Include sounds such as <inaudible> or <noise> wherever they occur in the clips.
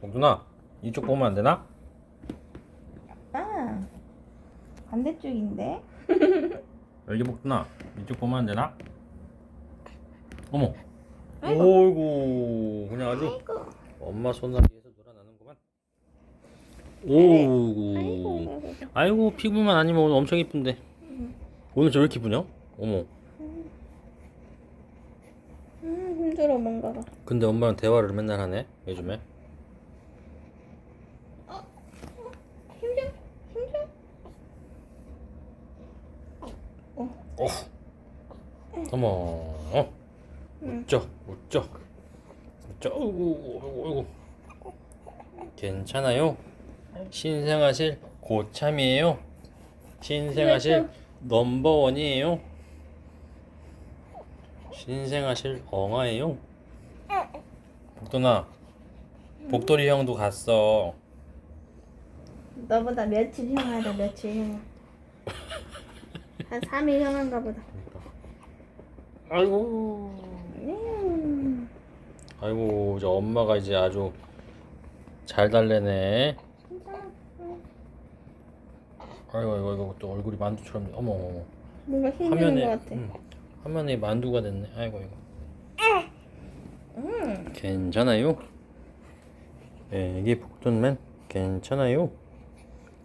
봉준아 이쪽 보면 안 되나? 아 반대쪽인데? <laughs> 여기 복준아 이쪽 보면 안 되나? 어머. 오이구 그냥 아주 아이고. 엄마 손나귀에서 놀아나는구만. 오구. 아이고 아이고 피부만 아니면 오늘 엄청 이쁜데. 오늘 저 왜 이렇게 이쁘냐? 어머 음 힘들어 뭔가가. 근데 엄마랑 대화를 맨날 하네 요즘에? 힘좀 힘좀 어. 어머. 어. 웃죠 웃죠. 웃죠. 어이구 어이구 어이구. 괜찮아요? 신생아실 고참이에요? 신생아실 넘버원이에요 신생아실 엉아예요 복돈아 복돌이 형도 갔어 너보다 며칠 형하다 며칠 형. 한 3일 형한가 보다. 아이고 음, 아이고 저 엄마가 이제 아주 잘 달래네. 아이고 아이고 아이고 또 얼굴이 만두처럼 어머 어머 뭔가 힘드는 화면에 것 같아. 음, 화면에 만두가 됐네. 아이고 아이고. 음. 괜찮아요? 애기 복돈맨? 괜찮아요?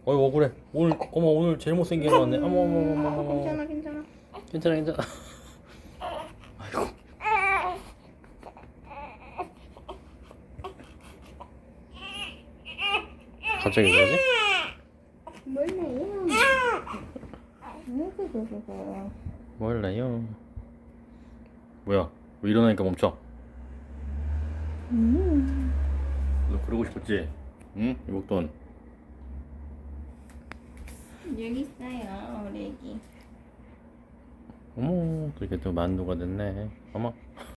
어이구 억울해. 오늘 어머 오늘 제일 못생긴 거 같네. 어머 어머 어머 어머 어머. 괜찮아 괜찮아. 괜찮아 괜찮아. 아이고. 갑자기 그러지? 몰라요. 몰라요 뭐야 왜 일어나니까 멈춰 음. 너 그러고 싶었지? 응? 이복돈 여기 있어요 우리 애기. 어머 또 이렇게 또 만두가 됐네 어머